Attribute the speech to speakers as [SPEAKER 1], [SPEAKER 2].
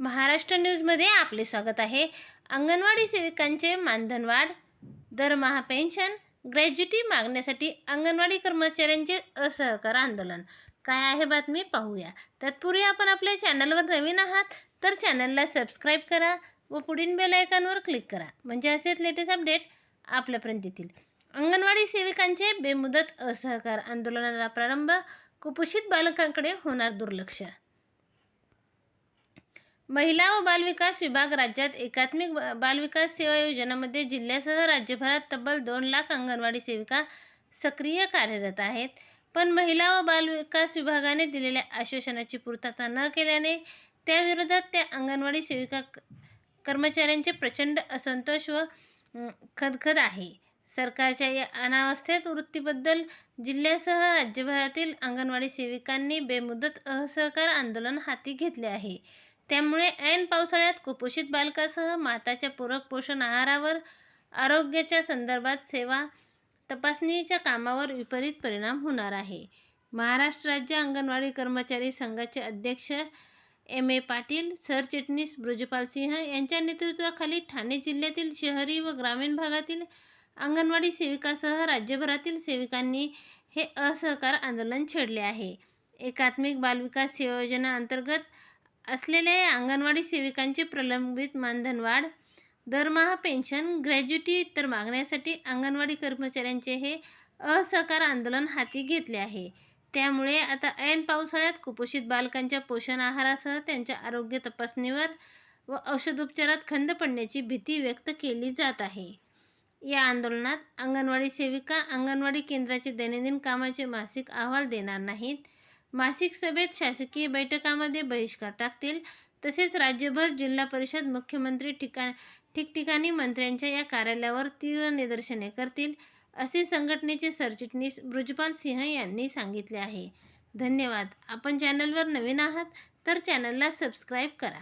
[SPEAKER 1] महाराष्ट्र न्यूजमध्ये आपले स्वागत आहे. अंगणवाडी सेविकांचे मानधनवाढ दरमहा पेन्शन ग्रॅज्युटी मागण्यासाठी अंगणवाडी कर्मचाऱ्यांचे असहकार आंदोलन. काय आहे बातमी पाहूया. तत्पूर्वी आपण आपल्या चॅनलवर नवीन आहात तर चॅनलला सबस्क्राईब करा व पुढील बेल आयकॉनवर क्लिक करा. म्हणजे असेच लेटेस्ट अपडेट आपल्यापर्यंत येतील. अंगणवाडी सेविकांचे बेमुदत असहकार आंदोलनाला प्रारंभ कुपोषित बालकांकडे होणार दुर्लक्ष महिला व बालविकास विभाग राज्यात एकात्मिक बालविकास सेवा योजनामध्ये जिल्ह्यासह राज्यभरात तब्बल दोन लाख अंगणवाडी सेविका सक्रिय कार्यरत आहेत. पण महिला व बालविकास विभागाने दिलेल्या आश्वासनाची पूर्तता न केल्याने त्याविरोधात त्या अंगणवाडी सेविका कर्मचाऱ्यांचे प्रचंड असंतोष व खदखद आहे. सरकारच्या या अनावस्थेत वृत्तीबद्दल जिल्ह्यासह राज्यभरातील अंगणवाडी सेविकांनी बेमुदत असहकार आंदोलन हाती घेतले आहे. त्यामुळे ऐन पावसाळ्यात कुपोषित बालकासह माताच्या पूरक पोषण आहारावर आरोग्याच्या संदर्भात सेवा तपासणीच्या कामावर विपरीत परिणाम होणार आहे. महाराष्ट्र राज्य अंगणवाडी कर्मचारी संघाचे अध्यक्ष एम. ए. पाटील सरचिटणीस ब्रजपाल सिंह यांच्या नेतृत्वाखाली ठाणे जिल्ह्यातील शहरी व ग्रामीण भागातील अंगणवाडी सेविकासह राज्यभरातील सेविकांनी हे असहकार आंदोलन छेडले आहे. एकात्मिक बालविकास योजना अंतर्गत असलेल्या या अंगणवाडी सेविकांची प्रलंबित मानधनवाढ दरमहा पेन्शन ग्रॅज्युटी इतर मागण्यासाठी अंगणवाडी कर्मचाऱ्यांचे हे असहकार आंदोलन हाती घेतले आहे. त्यामुळे आता ऐन पावसाळ्यात कुपोषित बालकांच्या पोषण आहारासह त्यांच्या आरोग्य तपासणीवर व औषधोपचारात खंड पडण्याची भीती व्यक्त केली जात आहे. या आंदोलनात अंगणवाडी सेविका अंगणवाडी केंद्राचे दैनंदिन कामाचे मासिक अहवाल देणार नाहीत. मासिक सभेत शासकीय बैठकामध्ये बहिष्कार टाकतील. तसेच राज्यभर जिल्हा परिषद मुख्यमंत्री ठिकाण ठिकठिकाणी मंत्र्यांच्या या कार्यालयावर तीव्र निदर्शने करतील असे संघटनेचे सरचिटणीस ब्रुजपाल सिंह यांनी सांगितले आहे. धन्यवाद. आपण चॅनलवर नवीन आहात तर चॅनलला सबस्क्राईब करा.